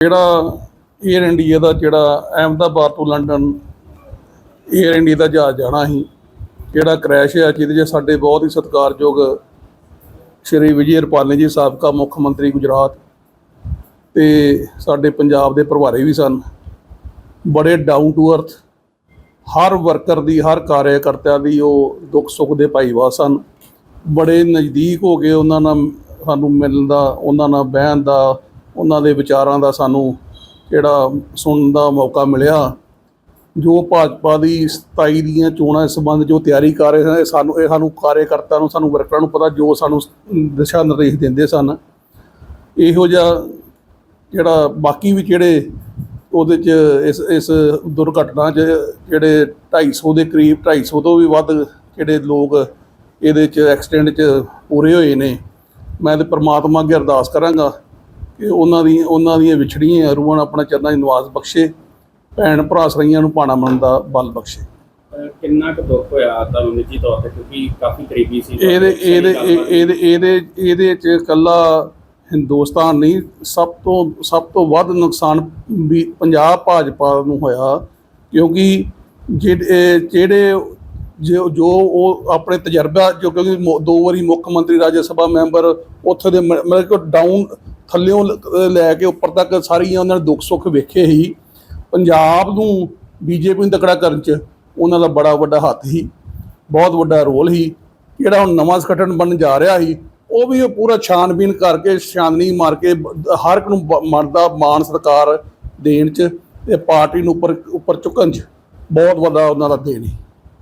ਜਿਹੜਾ air India ਦਾ ਜਿਹੜਾ ਅਹਿਮਦਾਬਾਦ ਤੋਂ ਲੰਡਨ 에ਅਰ ਇੰਡੀਆ ਦਾ ਜਹਾਜ਼ ਜਾਣਾ ਸੀ, ਜਿਹੜਾ ਕ੍ਰੈਸ਼ ਹੋਇਆ ਜਿਹਦੇ 'ਚ ਸਾਡੇ ਬਹੁਤ ਹੀ ਸਤਿਕਾਰਯੋਗ ਸ਼੍ਰੀ ਵਿਜੇ ਰੁਪਾਲੀ ਜੀ ਸਾਬਕਾ ਮੁੱਖ ਮੰਤਰੀ ਗੁਜਰਾਤ ਤੇ ਸਾਡੇ ਪੰਜਾਬ ਦੇ ਪ੍ਰਭਾਰੀ ਵੀ ਸਨ। ਬੜੇ down to earth Har worker ਦੀ, ਹਰ ਕਾਰਜਕਰਤਾ ਦੀ ਉਹ ਦੁੱਖ ਸੁੱਖ ਦੇ ਭਾਈਵਾ ਸਨ। ਬੜੇ ਨਜ਼ਦੀਕ ਹੋ ਕੇ ਉਹਨਾਂ ਨਾਲ ਸਾਨੂੰ ਮਿਲਣ ਦਾ, ਉਹਨਾਂ ਨਾਲ ਬਹਿਣ ਦਾ ਉਹਨਾਂ ਦੇ ਵਿਚਾਰਾਂ ਦਾ ਸਾਨੂੰ ਜਿਹੜਾ ਸੁਣਨ ਦਾ ਮੌਕਾ ਮਿਲਿਆ। ਜੋ ਭਾਜਪਾ ਦੀ 27 ਦੀਆਂ ਚੋਣਾਂ ਸੰਬੰਧ ਜੋ ਤਿਆਰੀ ਕਰ ਰਹੇ ਸਨ ਸਾਨੂੰ, ਇਹ ਸਾਨੂੰ ਕਾਰਜਕਰਤਾ ਨੂੰ, ਸਾਨੂੰ ਵਰਕਰਾਂ ਨੂੰ ਪਤਾ, ਜੋ ਸਾਨੂੰ ਦਿਸ਼ਾ ਨਿਰਦੇਸ਼ ਦਿੰਦੇ ਸਨ। ਇਹੋ ਜਿਹਾ ਜਿਹੜਾ ਬਾਕੀ ਵੀ ਜਿਹੜੇ ਉਹਦੇ ਚ ਇਸ ਇਸ ਦੁਰਘਟਨਾ 'ਚ ਜਿਹੜੇ 250 ਦੇ ਕਰੀਬ 250 ਤੋਂ ਵੀ ਵੱਧ ਜਿਹੜੇ ਲੋਕ ਇਹਦੇ 'ਚ ਐਕਸੀਡੈਂਟ 'ਚ ਪੂਰੇ ਹੋਏ ਨੇ। ਮੈਂ ਤੇ ਪ੍ਰਮਾਤਮਾ ਅੱਗੇ ਅਰਦਾਸ ਕਰਾਂਗਾ ਕਿ ਉਹਨਾਂ ਦੀ ਉਹਨਾਂ ਦੀਆਂ ਵਿਛੜੀਆਂ ਰੂਹਾਂ ਨੂੰ ਆਪਣਾ ਚਰਨਾਂ 'ਚ ਨਿਵਾਸ ਬਖਸ਼ੇ ਭੈਣ ਭਰਾ ਸਰੀਆਂ ਨੂੰ ਪਾਣਾ ਮੰਨ ਦਾ ਬਲ ਬਖਸ਼ੇ। ਕਿੰਨਾ ਕੁ ਦੁੱਖ ਹੋਇਆ ਤੁਹਾਨੂੰ ਨਿੱਜੀ ਤੌਰ ਤੇ? ਕਿਉਂਕਿ ਕਾਫੀ ਕਰੀਬੀ ਸੀ ਇਹਦੇ ਇਹਦੇ ਇਹ- ਇਹਦੇ ਇਹਦੇ ਇਹਦੇ ਚ ਕੱਲਾ ਹਿੰਦੁਸਤਾਨ ਨਹੀਂ ਸਭ ਤੋਂ ਸਭ ਤੋਂ ਵੱਧ ਨੁਕਸਾਨ ਵੀ ਪੰਜਾਬ ਭਾਜਪਾ ਨੂੰ ਹੋਇਆ ਕਿਉਂਕਿ ਜਿਹੜੇ ਜਿਹੜੇ ਜੋ ਜੋ ਉਹ ਆਪਣੇ ਤਜਰਬਾ ਜੋ ਕਿਉਂਕਿ ਦੋ ਵਾਰੀ ਮੁੱਖ ਮੰਤਰੀ ਰਾਜ ਸਭਾ ਮੈਂਬਰ ਉੱਥੇ ਦੇ ਮਤਲਬ ਕਿ ਡਾਊਨ ਥੱਲਿਓਂ ਲ- ਲੈ ਕੇ ਉੱਪਰ ਤੱਕ ਸਾਰੀਆਂ ਉਹਨਾਂ ਨੇ ਦੁੱਖ ਸੁੱਖ ਵੇਖੇ ਹੀ। ਪੰਜਾਬ ਨੂੰ ਬੀਜੇਪੀ ਨੂੰ ਤਕੜਾ ਕਰਨ ਚ ਉਹਨਾਂ ਦਾ ਬੜਾ ਵੱਡਾ ਹੱਥ ਸੀ ਬਹੁਤ ਵੱਡਾ ਰੋਲ ਸੀ ਜਿਹੜਾ ਹੁਣ ਨਵਾਂ ਸੰਗਠਨ ਬਣ ਜਾ ਰਿਹਾ ਸੀ ਉਹ ਵੀ ਉਹ ਪੂਰਾ ਛਾਨਬੀਨ ਕਰਕੇ ਛਾਨਣੀ ਮਾਰ ਕੇ ਹਰ ਇੱਕ ਨੂੰ ਬ- ਮਨ ਦਾ ਮਾਣ ਸਤਿਕਾਰ ਦੇਣ ਚ ਤੇ ਪਾਰਟੀ ਨੂੰ ਉੱਪਰ ਉੱਪਰ ਚੁੱਕਣ ਚ ਬਹੁਤ ਵੱਡਾ ਉਹਨਾਂ ਦਾ ਦੇਣ ਸੀ